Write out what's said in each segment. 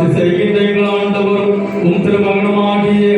ஆட்சி செய்கின்ற ஆண்டவர் ஆண்டவரும் உம் திருமகனமாகிய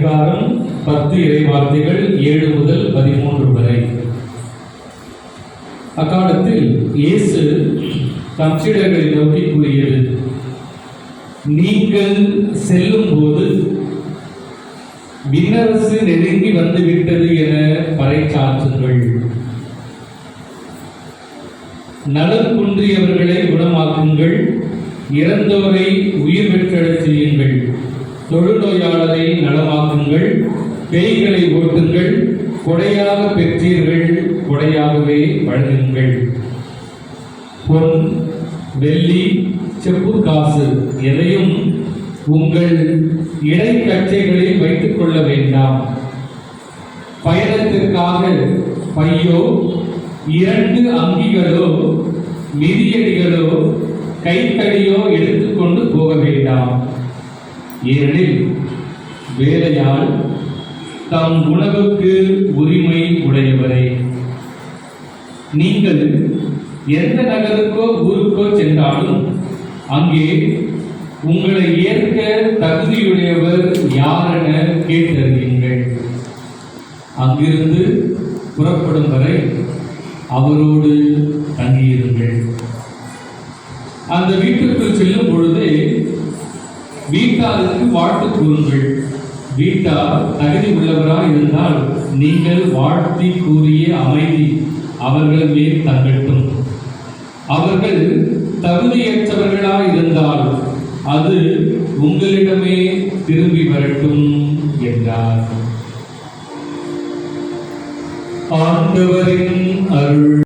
அதிகாரம் பத்து இறை வார்த்தைகள் ஏழு முதல் பதிமூன்று வரை. அக்காலத்தில் இயேசு தம்சிடர்களை நோக்கி கூறியது நீங்கள் செல்லும் போது விண்ணரசு நெருங்கி வந்துவிட்டது என பறைச்சாற்றுங்கள் நலம் குன்றியவர்களை குணமாக்குங்கள். இறந்தோரை உயிர் பெற்றெழச் செய்யுங்கள் தொழுநோயாளரை நலமாக்குங்கள் பேய்களை ஓட்டுங்கள் கொடையாக பெற்றீர்கள் கொடையாகவே வழங்குங்கள். பொன் வெள்ளி செப்பு காசு எதையும் உங்கள் இடைக்கச்சைகளில் வைத்துக் கொள்ள வேண்டாம். பயணத்திற்காக பையோ இரண்டு அங்கிகளோ மிதியடிகளோ கைத்தடியோ எடுத்துக்கொண்டு போக வேண்டாம். ஏனெனில் வேலையால் தம் உணவுக்கு உரிமை உடையவரே. நீங்கள் எந்த நகருக்கோ ஊருக்கோ சென்றாலும் அங்கே உங்களை ஏற்க தகுதியுடையவர் யாரென கேட்டறியுங்கள். அங்கிருந்து புறப்படும் வரை அவரோடு தங்கியிருங்கள். அந்த வீட்டுக்குள் செல்லும் வீட்டாருக்கு வாழ்த்து கூறுங்கள். வீட்டார் தகுதி உள்ளவராக இருந்தால் நீங்கள் வாழ்த்தி கூறிய அமைதி. அவர்கள் மேல் தங்கட்டும். அவர்கள் தகுதியற்றவர்களாக இருந்தால் அது உங்களிடமே திரும்பி வரட்டும் என்றார். ஆண்டவரின் அருள்